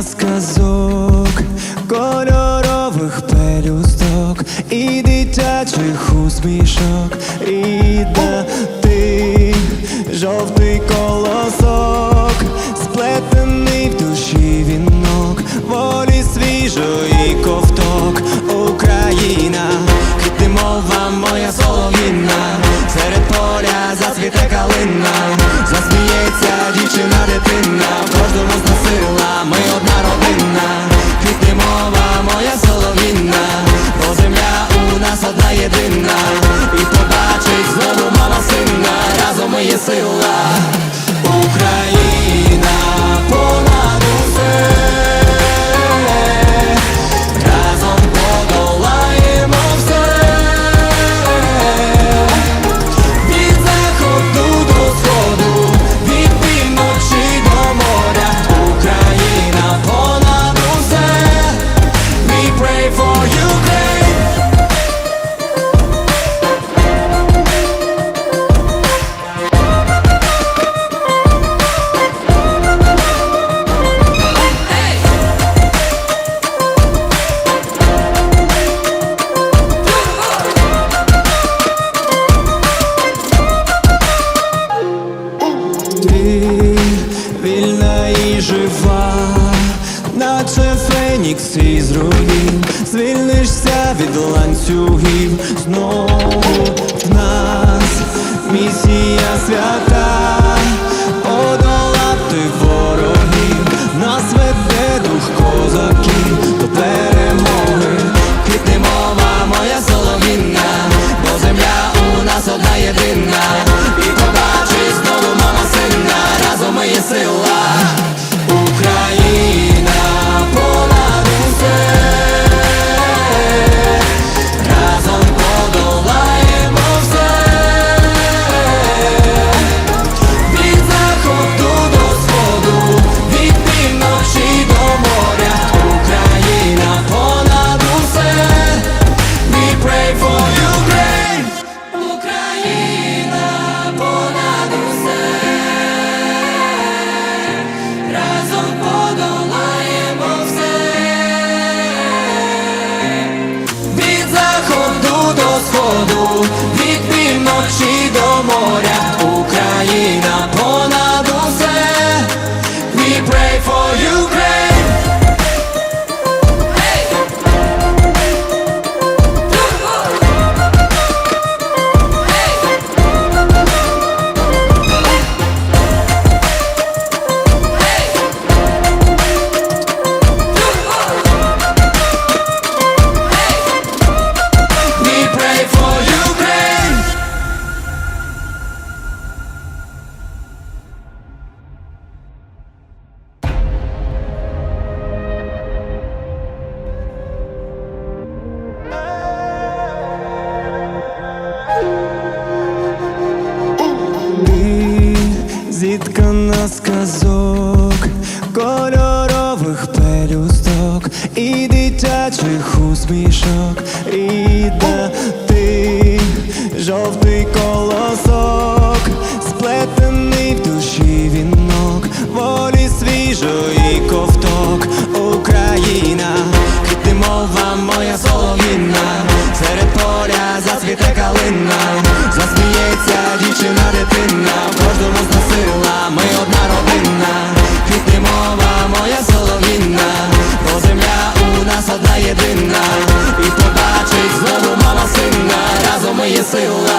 для сказок, кольорових пелюсток, і дитячих усмішок, і да ти жовтий колосок, сплетений в душі вінок, волі свіжої ковток, Україна, ти мова моя солов'їна, серед поля зацвіте калина. промік з руїн, звільнишся від ланцюгів знову в нас, місія свята. і дитячих усмішок. say a